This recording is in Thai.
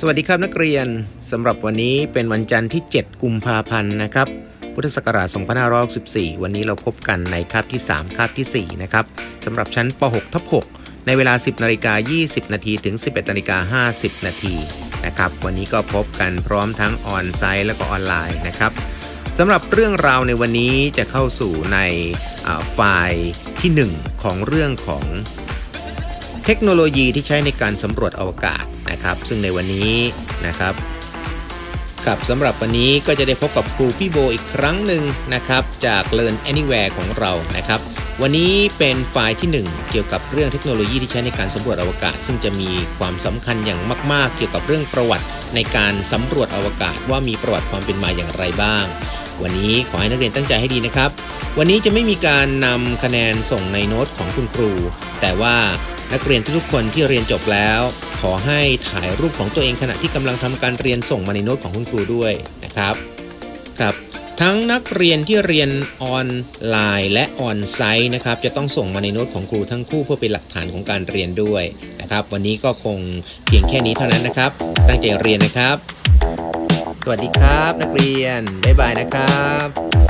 สวัสดีครับนักเรียนสำหรับวันนี้เป็นวันจันทร์ที่ 7 กุมภาพันธ์นะครับ พุทธศักราช 2564 วันนี้เราพบกันในคาบที่ 3 คาบทีสี่ 4 นะครับสำหรับชั้นป .6 ทับ6ในเวลา 10นาฬิกา20 นาทีถึง 11นาฬิกา50 นาทีนะครับ วันนี้ก็พบกันพร้อมทั้งออนไซต์และก็ออนไลน์นะครับสำหรับเรื่องราวในวันนี้จะเข้าสู่ในไฟล์ที่ 1 ของเรื่องของ เทคโนโลยีที่ใช้ในการสำรวจอวกาศนะครับ ซึ่งในวันนี้นะครับครับสำหรับวันนี้ก็จะได้พบกับครูพี่โบอีกครั้งหนึ่งนะครับ จาก Learn Anywhere ของเรานะครับ วันนี้เป็นไฟล์ที่ 1 เกี่ยวกับเรื่องเทคโนโลยีที่ใช้ในการสำรวจอวกาศ ซึ่งจะมีความสำคัญอย่างมาก ๆ เกี่ยวกับเรื่องประวัติในการสำรวจอวกาศ ว่ามีประวัติความเป็นมาอย่างไรบ้าง วันนี้ขอให้นักเรียนตั้งใจให้ดีนะครับ วันนี้จะไม่มีการนำคะแนนส่งในโน้ตของคุณครู แต่ว่า นักเรียนทุกคนที่เรียนจบแล้ว ขอให้ถ่ายรูปของตัวเองขณะที่กำลังทำการเรียนส่งมาในโน้ตของคุณครูด้วยนะครับครับ ทั้งนักเรียนที่เรียนออนไลน์และออนไซต์นะครับจะต้องส่งมาในโน้ตของครูทั้งคู่เพื่อเป็นหลักฐานของการเรียนด้วยนะครับ วันนี้ก็คงเพียงแค่นี้เท่านั้นนะครับ ตั้งใจเรียนนะครับ สวัสดีครับ นักเรียนบ๊ายบายนะครับ